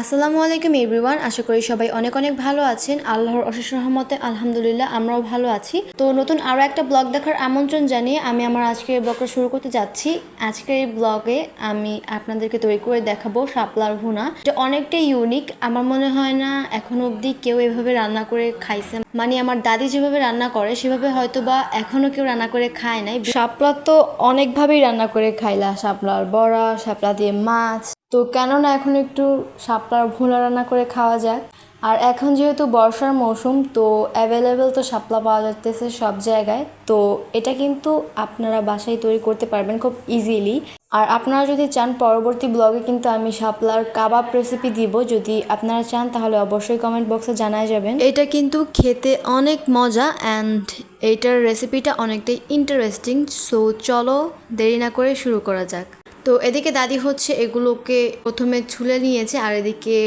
আসসালামু আলাইকুম এভরিওয়ান আশা করি সবাই অনেক অনেক ভালো আছেন। আল্লাহর অশেষ রহমতে, আলহামদুলিল্লাহ, আমরাও ভালো আছি। তো নতুন আরও একটা ব্লগ দেখার আমন্ত্রণ জানিয়ে আমি আমার আজকের ব্লগটা শুরু করতে যাচ্ছি। আজকের এই ব্লগে আমি আপনাদেরকে তৈরি করে দেখাবো শাপলার ভুনা। এটা অনেকটাই ইউনিক আমার মনে হয় না এখন অবধি কেউ এভাবে রান্না করে খাইছে। মানে আমার দাদি যেভাবে রান্না করে, সেভাবে হয়তো বা এখনও কেউ রান্না করে খায় নাই। শাপলা তো অনেকভাবেই রান্না করে খাইলা। শাপলার বড়া, শাপলা দিয়ে মাছ। তো কেননা এখন একটু শাপলার ভুনা রান্না করে খাওয়া যাক। আর এখন যেহেতু বর্ষার মৌসুম, তো অ্যাভেলেবেল তো শাপলা পাওয়া যাচ্ছে সব জায়গায়। তো এটা কিন্তু আপনারা বাসায় তৈরি করতে পারবেন খুব ইজিলি আর আপনারা যদি চান, পরবর্তী ব্লগে কিন্তু আমি শাপলার কাবাব রেসিপি দিব। যদি আপনারা চান, তাহলে অবশ্যই কমেন্ট বক্সে জানাই যাবেন। এটা কিন্তু খেতে অনেক মজা অ্যান্ড এইটার রেসিপিটা অনেকটাই ইন্টারেস্টিং সো চলো দেরি না করে শুরু করা যাক। তো এদিকে দাদি হচ্ছে এগুলোকে প্রথমে ছুলে নিয়েছে আর এদিকে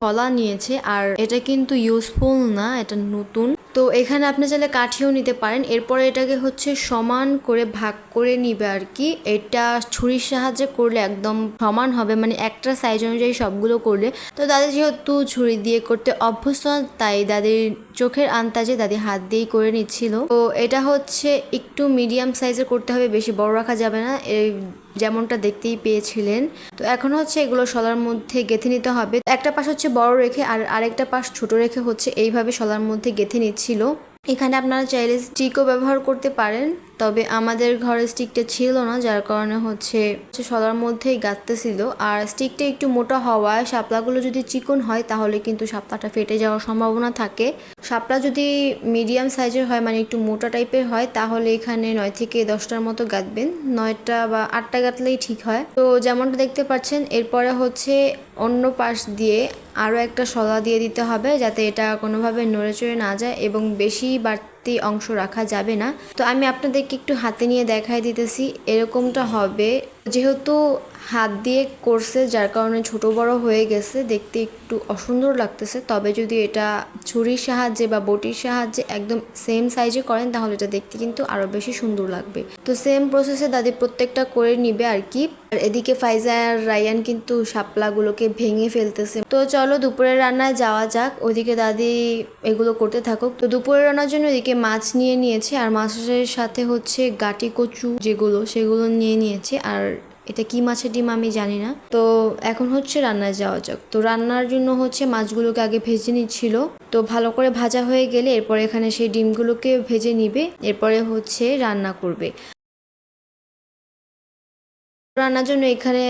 কলা নিয়েছে আর এটা কিন্তু ইউজফুল না, এটা নতুন। তো এখানে আপনি চাইলে কাঠিও নিতে পারেন। এরপরে এটাকে হচ্ছে সমান করে ভাগ করে নিবে আর কি। এটা ছুরির সাহায্যে করলে একদম সমান হবে মানে একটা সাইজ অনুযায়ী সবগুলো করলে। তো দাদি যেহেতু ছুরি দিয়ে করতে অভ্যস্ত, তাই দাদির চোখের আন্তাজে দাদি হাত দিয়েই করে নিচ্ছিল। তো এটা হচ্ছে একটু মিডিয়াম সাইজে করতে হবে, বেশি বড় রাখা যাবে না। এই যেমনটা দেখতেই পেয়েছিলেন। তো এখন হচ্ছে এগুলো শলার মধ্যে গেঁথে নিতে হবে। একটা পাশ হচ্ছে বড় রেখে আর আরেকটা পাশ ছোট রেখে হচ্ছে এইভাবে শলার মধ্যে গেঁথে নিচ্ছিল এখানে আপনারা চাইলে স্টিকও ব্যবহার করতে পারেন। তবে আমাদের ঘরে স্টিকটা ছিল না, যার কারণে হচ্ছে শলার মধ্যেই গাঁথতেছিল আর স্টিকটা একটু মোটা হওয়ায় শাপলাগুলো যদি চিকন হয়, তাহলে কিন্তু শাপলাটা ফেটে যাওয়ার সম্ভাবনা থাকে। শাপলা যদি মিডিয়াম সাইজের হয় মানে একটু মোটা টাইপের হয়, তাহলে এখানে নয় থেকে দশটার মতো গাঁথবেন। নয়টা বা আটটা গাঁথলেই ঠিক হয়। তো যেমনটা দেখতে পাচ্ছেন, এরপরে হচ্ছে অন্য পাশ দিয়ে আরও একটা শলা দিয়ে দিতে হবে, যাতে এটা কোনোভাবে নড়ে চড়ে না যায় এবং বেশি বাড়তি অংশ রাখা যাবে না। তো আমি আপনাদেরকে একটু হাতে নিয়ে দেখাই দিতেছি, এরকমটা হবে। যেহেতু হাত দিয়ে করছে, যার কারণে ছোট বড় হয়ে গেছে। দেখতে একটু অসুন্দর লাগতেছে, তবে যদি এটা ছুরির সাহায্যে বা বটির সাহায্যে একদম সেম সাইজে করেন, তাহলে এটা দেখতে কিন্তু আরও বেশি সুন্দর লাগবে। তো সেম প্রসেসে দাদি প্রত্যেকটা করে নিবে আর কি। আর এদিকে ফাইজা আর রায়ান কিন্তু শাপলাগুলোকে ভেঙে ফেলতেছে। তো চলো দুপুরের রান্নায় যাওয়া যাক, ওদিকে দাদি এগুলো করতে থাকুক। তো দুপুরের রান্নার জন্য এদিকে মাছ নিয়ে নিয়েছে, আর মাছের সাথে হচ্ছে গাটি কচু যেগুলো, সেগুলো নিয়ে নিয়েছে। আর এটা কি মাছের ডিম আমি জানি না। তো এখন হচ্ছে রান্নায় যাওয়া যাক। তো রান্নার জন্য হচ্ছে মাছগুলোকে আগে ভেজে নিচ্ছিল। তো ভালো করে ভাজা হয়ে গেলে এরপরে এখানে সেই ডিমগুলোকে ভেজে নিবে। এরপরে হচ্ছে রান্না করবে। রান্নার জন্য এখানে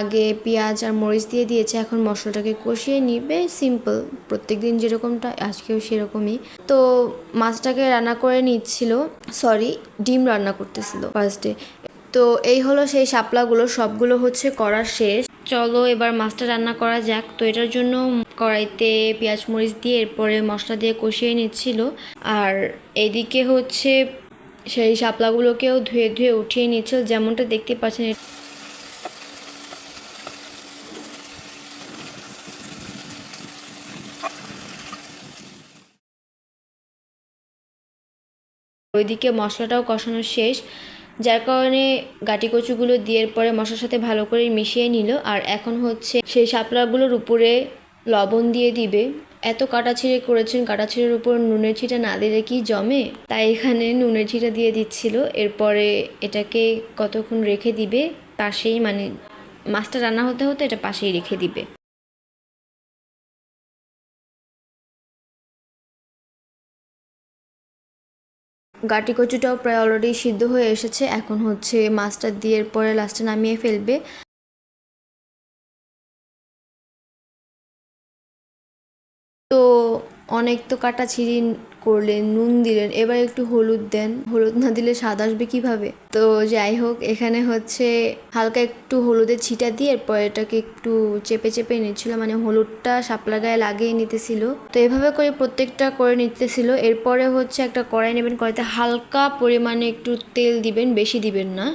আগে পেঁয়াজ আর মরিচ দিয়ে দিয়েছে। এখন মশলাটাকে কষিয়ে নিবে। সিম্পল। প্রত্যেকদিন যেরকমটা, আজকেও সেরকমই। তো মাছটাকে রান্না করে নিচ্ছিল। সরি, ডিম রান্না করতেছিল ফার্স্টে। তো এই হলো সেই শাপলাগুলো, সবগুলো হচ্ছে করা শেষ। চলো এবার মাছটা রান্না করা যাক। তো এটার জন্য কড়াইতে পেঁয়াজ মরিচ দিয়ে এরপরে মশলা দিয়ে কষিয়ে নিচ্ছিল। আর এদিকে হচ্ছে সেই শাপলাগুলোকেও ধুয়ে ধুয়ে উঠিয়ে নিচ্ছিল, যেমনটা দেখতে পাচ্ছেন ওইদিকে মশলাটাও কষানো শেষ। যার কারণে গাটি কচুগুলো দিয়ে পরে মশলার সাথে ভালো করে মিশিয়ে নিল। আর এখন হচ্ছে সেই শাপলাগুলোর উপরে লবণ দিয়ে দিবে। এত কাটা ছিঁড়ে করেছেন, কাটা ছিঁড়ের উপর নুনের ছিটা না দিলে কি জমে? তাই এখানে নুনের ছিটা দিয়ে দিচ্ছিল। এরপরে এটাকে কতক্ষণ রেখে দিবে? পাশেই মানে মাছটা রান্না হতে হতে এটা পাশেই রেখে দিবে। গাটি কচুটাও প্রায় অলরেডি সিদ্ধ হয়ে এসেছে। এখন হচ্ছে মাছটা দিয়ে পরে লাস্টে নামিয়ে ফেলবে। তো অনেক তো কাটা ছিঁড়ি করলেন, নুন দিলেন, এবার একটু হলুদ দেন। হলুদ না দিলে স্বাদ আসবে কীভাবে? তো যাই হোক, এখানে হচ্ছে হালকা একটু হলুদের ছিটা দিয়ে এরপর এটাকে একটু চেপে চেপে নিচ্ছিল মানে হলুদটা শাপলা গায়ে লাগিয়ে নিতেছিল। তো এভাবে করে প্রত্যেকটা করে নিতেছিল। এরপরে হচ্ছে একটা কড়াই নেবেন, কড়াইতে হালকা পরিমাণে একটু তেল দিবেন, বেশি দিবেন না।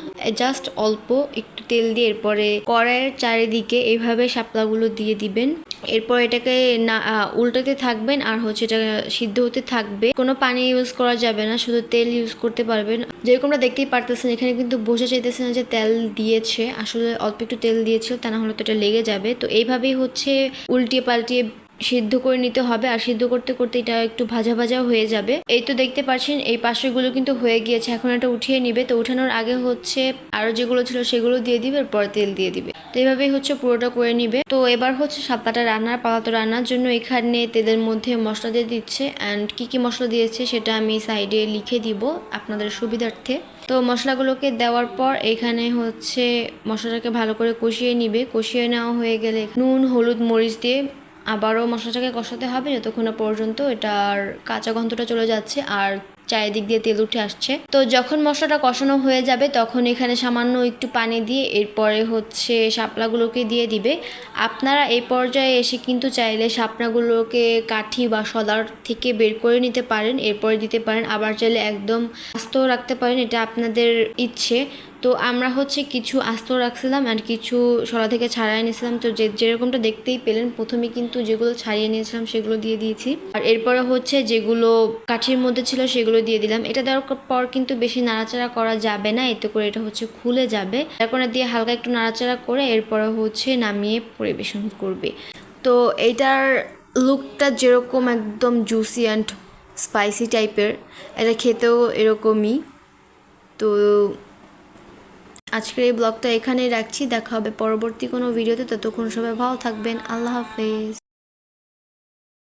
জাস্ট অল্প একটু তেল দিয়ে এরপরে কড়াইয়ের চারিদিকে এইভাবে শাপলাগুলো দিয়ে দিবেন। এরপর এটাকে না উল্টাতে থাকবেন আর হচ্ছে এটা সিদ্ধ হতে থাকবে। লাগবে কোনো পানি ইউজ করা যাবে না, শুধু তেল ইউজ করতে পারবেন। যেরকমটা দেখতেই পারতেছেন, এখানে কিন্তু বসে চাইতেছে না যে তেল দিয়েছে। আসলে অল্প একটু তেল দিয়েছিল, তা না হলে তো এটা লেগে যাবে। তো এইভাবেই হচ্ছে উল্টিয়ে পাল্টিয়ে সিদ্ধ করে নিতে হবে আর সিদ্ধ করতে করতে এটা একটু ভাজা ভাজা হয়ে যাবে। এই তো দেখতে পাচ্ছেন, এই পাশেগুলো কিন্তু হয়ে গিয়েছে। এখন এটা উঠিয়ে নিবে। তো উঠানোর আগে হচ্ছে আরও যেগুলো ছিল সেগুলো দিয়ে দিবে, এরপর তেল দিয়ে দিবে। তো এইভাবেই হচ্ছে পুরোটা করে নিবে। তো এবার হচ্ছে সাতটা রান্নার পালা তো রান্নার জন্য এখানে তেলের মধ্যে মশলা দিয়ে দিচ্ছে। অ্যান্ড কি কি মশলা দিয়েছে সেটা আমি সাইডে লিখে দিব আপনাদের সুবিধার্থে। তো মশলাগুলোকে দেওয়ার পর এখানে হচ্ছে মশলাটাকে ভালো করে কষিয়ে নিবে। কষিয়ে নেওয়া হয়ে গেলে নুন, হলুদ, মরিচ দিয়ে আবারও মশলাটাকে কষাতে হবে যতক্ষণ পর্যন্ত এটার কাঁচা গন্ধটা চলে যাচ্ছে আর চারিদিক দিয়ে তেল উঠে আসছে। তো যখন মশলাটা কষানো হয়ে যাবে তখন এখানে সামান্য একটু পানি দিয়ে এরপরে হচ্ছে শাপলাগুলোকে দিয়ে দিবে। আপনারা এই পর্যায়ে এসে কিন্তু চাইলে শাপলাগুলোকে কাঠি বা সদার থেকে বের করে নিতে পারেন, এরপরে দিতে পারেন। আবার চাইলে একদম আস্ত রাখতে পারেন, এটা আপনাদের ইচ্ছে। তো আমরা হচ্ছে কিছু আস্ত রাখছিলাম আর কিছু সরা থেকে ছাড়াই নিয়েছিলাম। তো যে, যেরকমটা দেখতেই পেলেন, প্রথমে কিন্তু যেগুলো ছাড়িয়ে নিয়েছিলাম সেগুলো দিয়ে দিয়েছি। আর এরপরে হচ্ছে যেগুলো কাঠির মধ্যে ছিল সেগুলো দিয়ে দিলাম। এটা দেওয়ার পর কিন্তু বেশি নাড়াচাড়া করা যাবে না, এতে করে এটা হচ্ছে খুলে যাবে। এখন দিয়ে হালকা একটু নাড়াচাড়া করে এরপরে হচ্ছে নামিয়ে পরিবেশন করবে। তো এইটার লুকটা যেরকম একদম জুসি অ্যান্ড স্পাইসি টাইপের এটা খেতেও এরকমই। তো আজকের এই ব্লগটা এখানেই রাখছি। দেখা হবে পরবর্তী কোনো ভিডিওতে। ততক্ষণ সবাই ভালো থাকবেন। আল্লাহ হাফেজ।